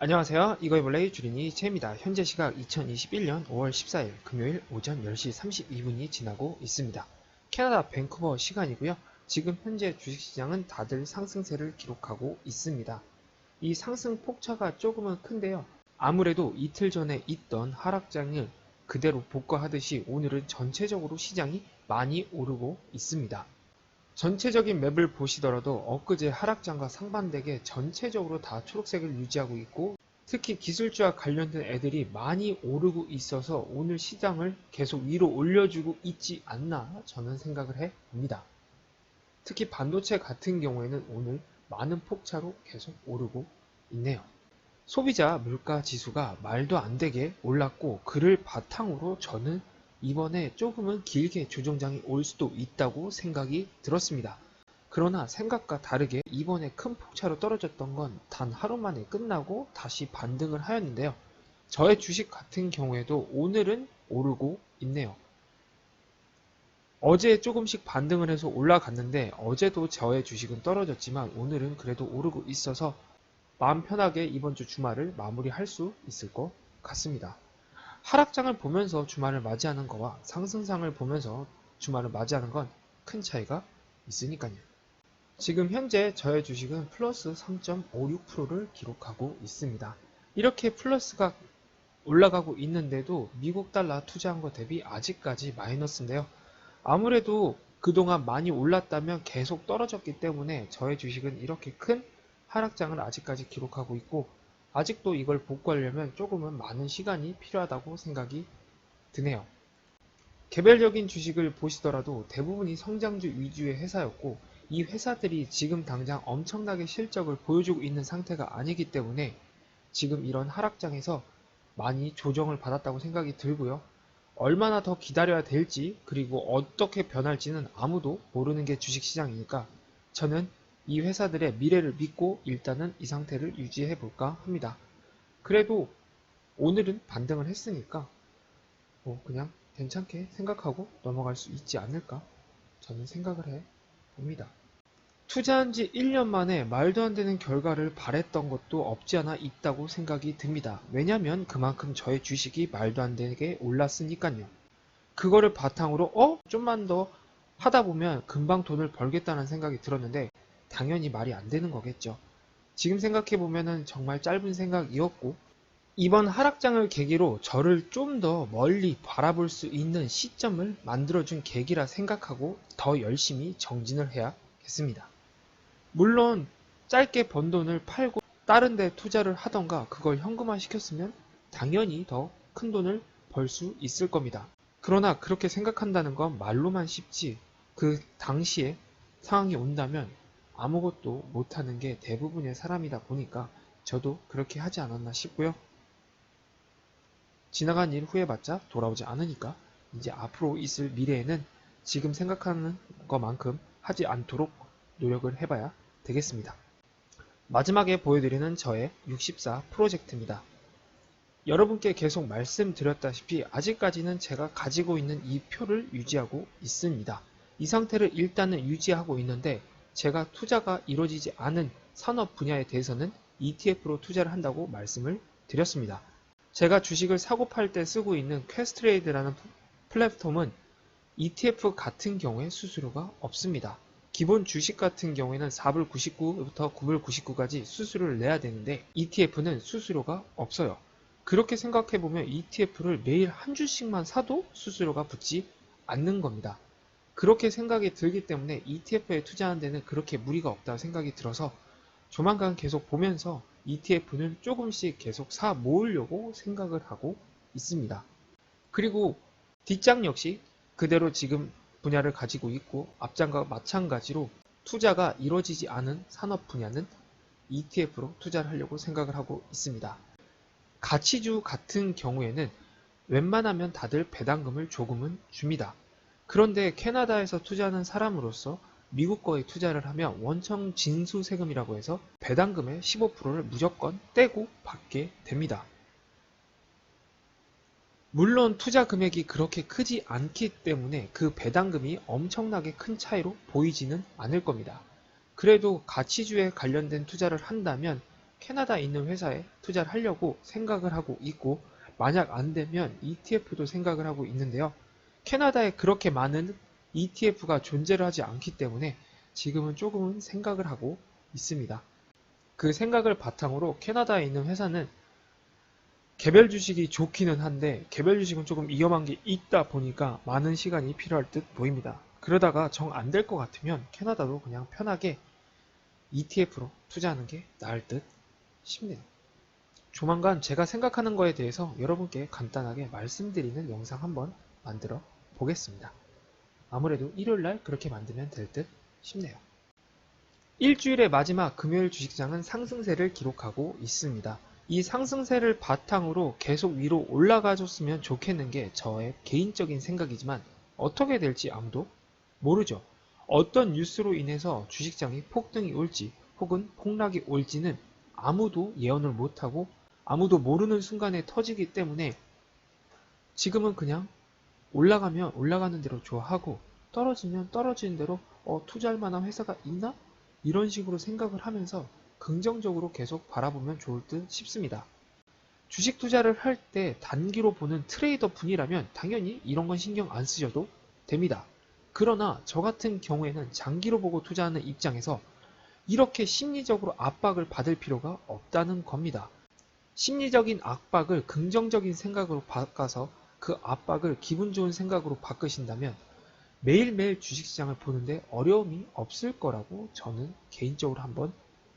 안녕하세요. 이거이블레이 주린이 채입니다. 현재 시각 2021년 5월 14일 금요일 오전 10시 32분이 지나고 있습니다. 캐나다 밴쿠버 시간이고요. 지금 현재 주식시장은 다들 상승세를 기록하고 있습니다. 이 상승 폭차가 조금은 큰데요. 아무래도 이틀 전에 있던 하락장을 그대로 복구하듯이 오늘은 전체적으로 시장이 많이 오르고 있습니다. 전체적인 맵을 보시더라도 엊그제 하락장과 상반되게 전체적으로 다 초록색을 유지하고 있고 특히 기술주와 관련된 애들이 많이 오르고 있어서 오늘 시장을 계속 위로 올려주고 있지 않나 저는 생각을 해 봅니다. 특히 반도체 같은 경우에는 오늘 많은 폭차로 계속 오르고 있네요. 소비자 물가 지수가 말도 안 되게 올랐고 그를 바탕으로 저는 이번에 조금은 길게 조정장이 올 수도 있다고 생각이 들었습니다. 그러나 생각과 다르게 이번에 큰 폭차로 떨어졌던 건 단 하루 만에 끝나고 다시 반등을 하였는데요. 저의 주식 같은 경우에도 오늘은 오르고 있네요. 어제 조금씩 반등을 해서 올라갔는데 어제도 저의 주식은 떨어졌지만 오늘은 그래도 오르고 있어서 마음 편하게 이번 주 주말을 마무리할 수 있을 것 같습니다. 하락장을 보면서 주말을 맞이하는 거와 상승상을 보면서 주말을 맞이하는 건 큰 차이가 있으니까요. 지금 현재 저의 주식은 플러스 3.56%를 기록하고 있습니다. 이렇게 플러스가 올라가고 있는데도 미국 달러 투자한 것 대비 아직까지 마이너스인데요. 아무래도 그동안 많이 올랐다면 계속 떨어졌기 때문에 저의 주식은 이렇게 큰 하락장을 아직까지 기록하고 있고 아직도 이걸 복구하려면 조금은 많은 시간이 필요하다고 생각이 드네요. 개별적인 주식을 보시더라도 대부분이 성장주 위주의 회사였고 이 회사들이 지금 당장 엄청나게 실적을 보여주고 있는 상태가 아니기 때문에 지금 이런 하락장에서 많이 조정을 받았다고 생각이 들고요. 얼마나 더 기다려야 될지 그리고 어떻게 변할지는 아무도 모르는 게 주식시장이니까 저는 이 회사들의 미래를 믿고 일단은 이 상태를 유지해 볼까 합니다. 그래도 오늘은 반등을 했으니까 뭐 그냥 괜찮게 생각하고 넘어갈 수 있지 않을까 저는 생각을 해 봅니다. 투자한 지 1년 만에 말도 안 되는 결과를 바랬던 것도 없지 않아 있다고 생각이 듭니다. 왜냐면 그만큼 저의 주식이 말도 안 되게 올랐으니까요. 그거를 바탕으로 어? 좀만 더 하다 보면 금방 돈을 벌겠다는 생각이 들었는데 당연히 말이 안 되는 거겠죠. 지금 생각해 보면은 정말 짧은 생각이었고 이번 하락장을 계기로 저를 좀 더 멀리 바라볼 수 있는 시점을 만들어준 계기라 생각하고 더 열심히 정진을 해야겠습니다. 물론 짧게 번 돈을 팔고 다른 데 투자를 하던가 그걸 현금화 시켰으면 당연히 더 큰 돈을 벌 수 있을 겁니다. 그러나 그렇게 생각한다는 건 말로만 쉽지 그 당시에 상황이 온다면 아무것도 못하는 게 대부분의 사람이다 보니까 저도 그렇게 하지 않았나 싶고요. 지나간 일 후회봤자 돌아오지 않으니까 이제 앞으로 있을 미래에는 지금 생각하는 것만큼 하지 않도록 노력을 해봐야 되겠습니다. 마지막에 보여드리는 저의 64 프로젝트입니다. 여러분께 계속 말씀드렸다시피 아직까지는 제가 가지고 있는 이 표를 유지하고 있습니다. 이 상태를 일단은 유지하고 있는데 제가 투자가 이루어지지 않은 산업 분야에 대해서는 ETF로 투자를 한다고 말씀을 드렸습니다. 제가 주식을 사고 팔 때 쓰고 있는 퀘스트레이드라는 플랫폼은 ETF 같은 경우에 수수료가 없습니다. 기본 주식 같은 경우에는 4불 99부터 9불 99까지 수수료를 내야 되는데 ETF는 수수료가 없어요. 그렇게 생각해 보면 ETF를 매일 한 주씩만 사도 수수료가 붙지 않는 겁니다. 그렇게 생각이 들기 때문에 ETF에 투자하는 데는 그렇게 무리가 없다 생각이 들어서 조만간 계속 보면서 ETF는 조금씩 계속 사 모으려고 생각을 하고 있습니다. 그리고 뒷장 역시 그대로 지금 분야를 가지고 있고 앞장과 마찬가지로 투자가 이루어지지 않은 산업 분야는 ETF로 투자를 하려고 생각을 하고 있습니다. 가치주 같은 경우에는 웬만하면 다들 배당금을 조금은 줍니다. 그런데 캐나다에서 투자하는 사람으로서 미국 거에 투자를 하면 원청 진수 세금이라고 해서 배당금의 15%를 무조건 떼고 받게 됩니다. 물론 투자 금액이 그렇게 크지 않기 때문에 그 배당금이 엄청나게 큰 차이로 보이지는 않을 겁니다. 그래도 가치주에 관련된 투자를 한다면 캐나다에 있는 회사에 투자를 하려고 생각을 하고 있고 만약 안 되면 ETF도 생각을 하고 있는데요. 캐나다에 그렇게 많은 ETF가 존재를 하지 않기 때문에 지금은 조금은 생각을 하고 있습니다. 그 생각을 바탕으로 캐나다에 있는 회사는 개별 주식이 좋기는 한데 개별 주식은 조금 위험한 게 있다 보니까 많은 시간이 필요할 듯 보입니다. 그러다가 정 안 될 것 같으면 캐나다도 그냥 편하게 ETF로 투자하는 게 나을 듯 싶네요. 조만간 제가 생각하는 거에 대해서 여러분께 간단하게 말씀드리는 영상 한번 만들어 보겠습니다. 아무래도 일요일날 그렇게 만들면 될 듯 싶네요. 일주일의 마지막 금요일 주식장은 상승세를 기록하고 있습니다. 이 상승세를 바탕으로 계속 위로 올라가 줬으면 좋겠는 게 저의 개인적인 생각이지만 어떻게 될지 아무도 모르죠. 어떤 뉴스로 인해서 주식장이 폭등이 올지 혹은 폭락이 올지는 아무도 예언을 못하고 아무도 모르는 순간에 터지기 때문에 지금은 그냥 올라가면 올라가는 대로 좋아하고 떨어지면 떨어지는 대로 어, 투자할 만한 회사가 있나? 이런 식으로 생각을 하면서 긍정적으로 계속 바라보면 좋을 듯 싶습니다. 주식 투자를 할 때 단기로 보는 트레이더 분이라면 당연히 이런 건 신경 안 쓰셔도 됩니다. 그러나 저 같은 경우에는 장기로 보고 투자하는 입장에서 이렇게 심리적으로 압박을 받을 필요가 없다는 겁니다. 심리적인 압박을 긍정적인 생각으로 바꿔서 그 압박을 기분 좋은 생각으로 바꾸신다면 매일매일 주식시장을 보는데 어려움이 없을 거라고 저는 개인적으로 한번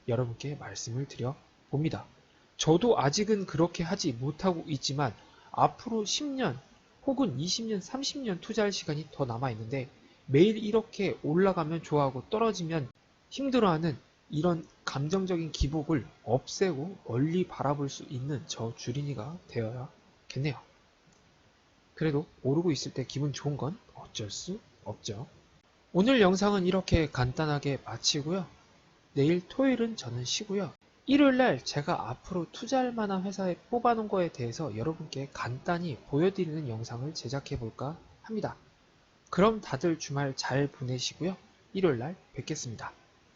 여러분께 말씀을 드려 봅니다. 저도 아직은 그렇게 하지 못하고 있지만 앞으로 10년 혹은 20년, 30년 투자할 시간이 더 남아 있는데 매일 이렇게 올라가면 좋아하고 떨어지면 힘들어하는 이런 감정적인 기복을 없애고 멀리 바라볼 수 있는 저 주린이가 되어야겠네요. 그래도 오르고 있을 때 기분 좋은 건 어쩔 수 없죠. 오늘 영상은 이렇게 간단하게 마치고요. 내일 토요일은 저는 쉬고요. 일요일날 제가 앞으로 투자할 만한 회사에 뽑아놓은 거에 대해서 여러분께 간단히 보여드리는 영상을 제작해 볼까 합니다. 그럼 다들 주말 잘 보내시고요. 일요일날 뵙겠습니다.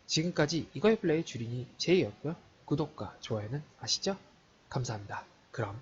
지금까지 이거의 플레이 주린이 제이였고요. 구독과 좋아요는 아시죠? 감사합니다. 그럼